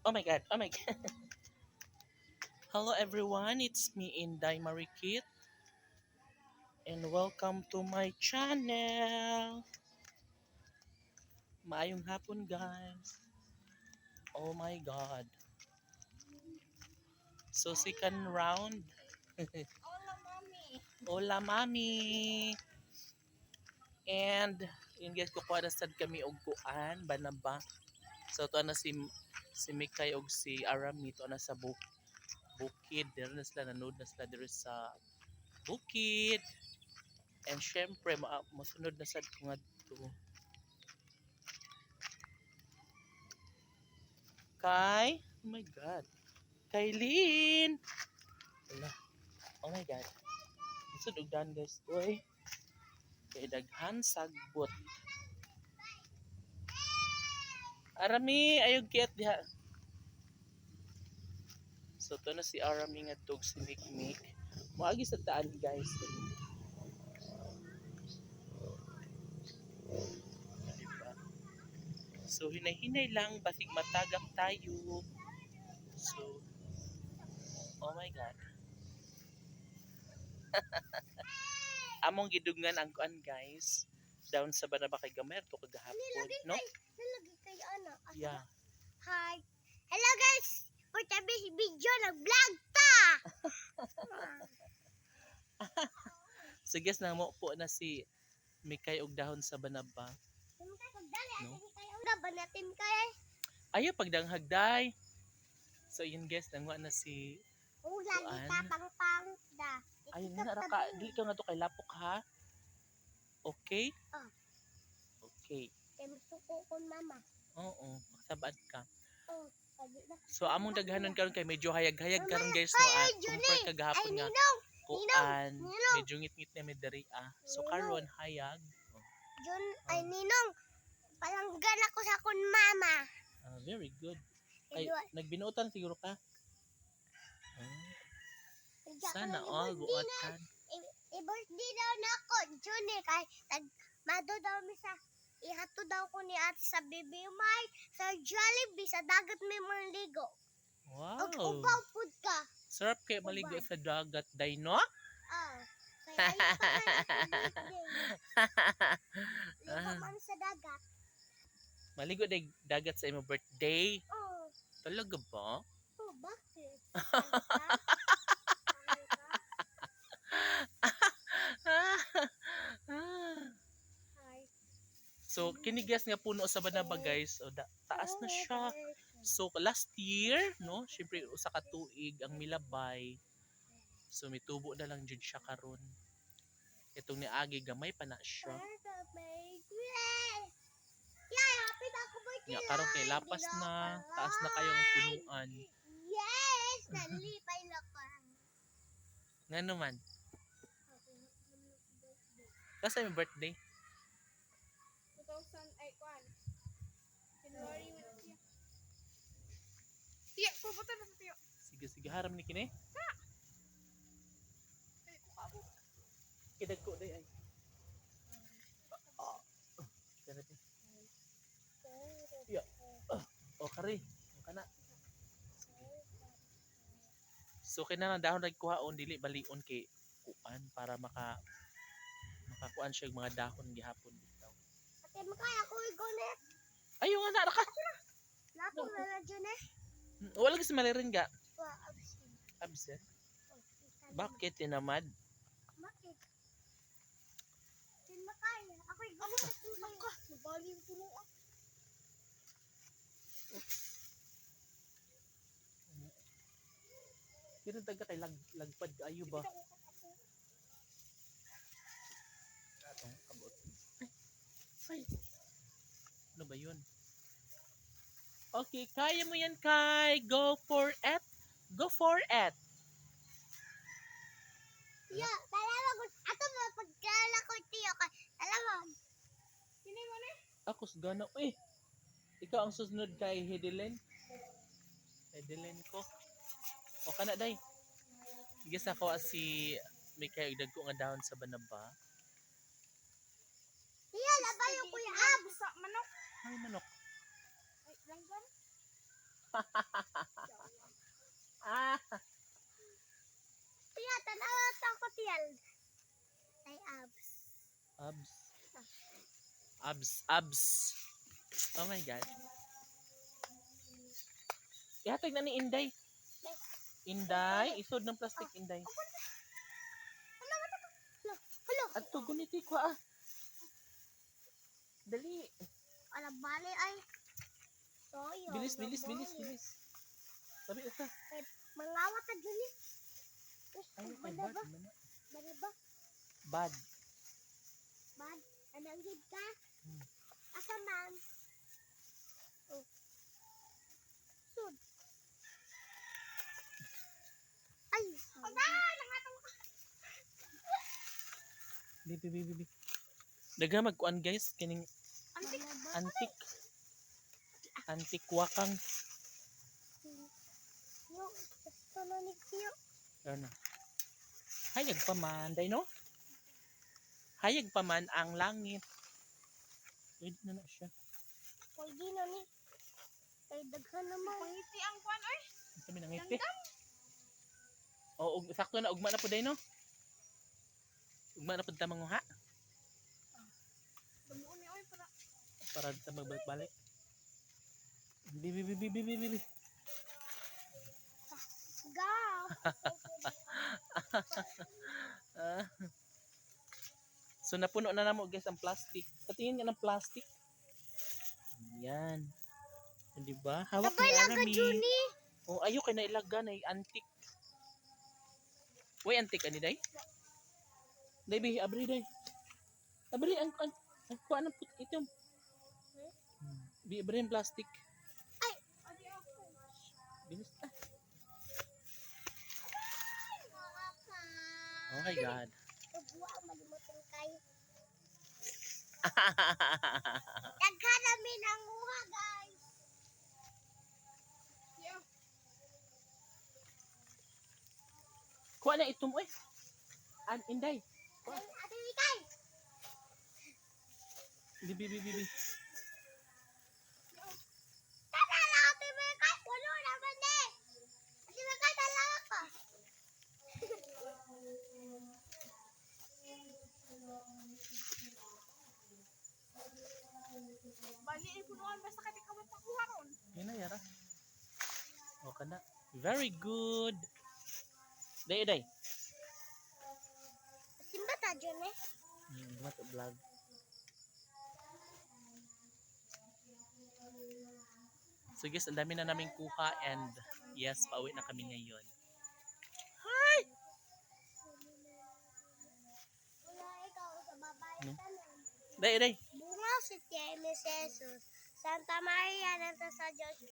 Oh my god, oh my god. Hello everyone, it's me Inday Marikit. And welcome to my channel. Maayong hapon guys. Oh my god. So second round. Hola, mommy. Hola mami. And yun guys kukuha na sad kami og kuan banaba. So to na si si Mikay og si Arami to na sa buk bukid. Dito na sila nanood na sila dito sa bukid. And syempre ma masunod na sad ko nga to. Kay, oh my god. Kaylin. Wala. Oh my god. Isod og dan guys. Uy. Kay daghan sagbot. Arami, ayog kiyat diha. So to na si Arami nga tog si Mikmik. Moagi sa taan guys. Diba? So hinay-hinay lang basig matagak tayo. So Oh my god. Among gidungan ang kuan guys. Down sa Banaba kay Gamer to kagahapon, no? Nalagay kayo ano? Yeah. Hi. Hello guys. For tabi video nag-vlog ta. So guess na mo po na si Mikay og dahon sa Banaba. Ka? No? Ano kayo? Ano ba natin kay? Ayo pagdanghagday. So yun guys, nanguha na si Oh, Kuan? ta pang pang da. Ayun na raka, dili ka nga to kay lapok ha. Okay? Ah. Okay. Kay masuko ko mama. Oo, ka. Oh, sabi na. So among daghanon karon kay medyo hayag-hayag karon guys no Ay, ah. Compare Ay, kagahapon nga kuan, medyo ngit-ngit na medari ah. So karon hayag. Jun, ay Ninong! Palanggan ako sa kun mama. Ah, very good. Ay, nagbinuotan siguro ka. Ah, sana all buotan. I-birthday daw na ako, Jun eh. Kay, tag, mado daw mi sa, ihato daw ko ni ate sa baby May, sa Jollibee, sa dagat may mga ligo. Wow. Og ubaw pud ka. Sarap kay maligo sa dagat, day no? Ah. Kaya. Ligo man sa dagat. maligo day dagat sa imong birthday. Oh, Talaga ba? oh bakit? Hi. So, kinigas nga puno sa Banaba guys. O, da, taas na siya. So, last year, no? Siyempre, usa ka tuig ang milabay. So, mitubo na lang jud siya karon. Itong ni Agi, gamay pa na siya. Yeah. Nga, karon kay lapas na, taas na kayong punuan. Yes! Nalipay na ko. Nga naman. Kasi may birthday. 2000 ay kwan. January man siya. Tiya, pupunta na sa tiyo. Sige, sige, haram ni kini. Ay, kukabo. Kidag ko day ay. Ah. Kana ti. O kari. O kana. So kinahanglan dahon rag kuhaon dili balion kay kuan para maka makakuan siya mga dahon gihapon Ate, makaya ko igonet. Ayo nga na ka. Lapo na na dyan eh. Wala kasi malirin ga. Wa, absin. Absent. Isa Bakit tinamad? Bakit? Din makaya. Ako igonet. Ako. Nabali yung tulungan. Kino taga kay lag, lagpad ayo ba? Atong Ay. Ano ba yun? Okay, kaya mo yan, Kai. Go for it. Go for it. Tiyo, talawa ko. Ato ba, pagkala ko, tiyo ka. Talawa. Sino mo na? Ako gana. Eh, ikaw ang susunod kay Hedelen. Hedelen ko. O kana day. Sige sa ko si may kayo dagko nga dahon sa banaba. May manok. Ay, langgam? ah! Tiya, tanawat ako tiyal. Ay, abs. Abs? Ah. Abs, abs. Oh my God. Ihatag na ni Inday. Inday, isod ng plastic Inday. Ah. Hello, hello. At tugon ni Tikwa. Ah. Dali. Bali ay. Soyo. Bilis, bilis, gabali. bilis, bilis. Sabi ito. Mangawat ka dyan eh. Ay, ay, Bada bad. ba? Bad. Bad? Anong gid ka? Hmm. Asa man? Oh. Sud. Ay, Ay, nangatong ka. Bibi, bibi, bibi. Daga magkuan guys, kining Antik. antik. Wakang. Yo, gusto na ni Kiyo. Ano? Hayag pa man, day no? Hayag pa man ang langit. Pwede na na siya. Pwede na ni. Kay daghan naman. Pangiti ang kwan, oy. Ang sabi ng ngiti. O, ug, sakto na, ugma na po day no? Ugma na po ta manguha Dumuon ni, oy, para. Para ta magbalik-balik. Bibi, bibi, bibi, bibi. Go. So napuno na namo guys ang plastic. Patingin nga ng plastic. Yan. Di ba? Hawak Sabay ni Arami. Juni. Oh, ayo kay nailaga na antik. Uy, antik ani day? Day bi abri day. Abri ang ang ang kuan ng put itom. Abri ang plastic. Ako. Bilis ah. Oh my god. Buwa, malimutong kayo. Daghan namin ang uha, guys. Kuha na itom oy. An inday. Ay, Ate Mikay. Bi bi bi bi. bi. Tala lang, Ate Mikay. Puno naman eh. Ate Mikay, tala ako. Bali, ipunuan. Basta kati ka mapakuha ron. Yan na yara. O kana. Very good. Day day. Simba ta dyan eh. Hmm, what a vlog. So guys, ang dami na naming kuha and yes, pauwi na kami ngayon. Babae No? Day day. Bunga si Tiemes Jesus. Santa Maria, nasa sa Diyos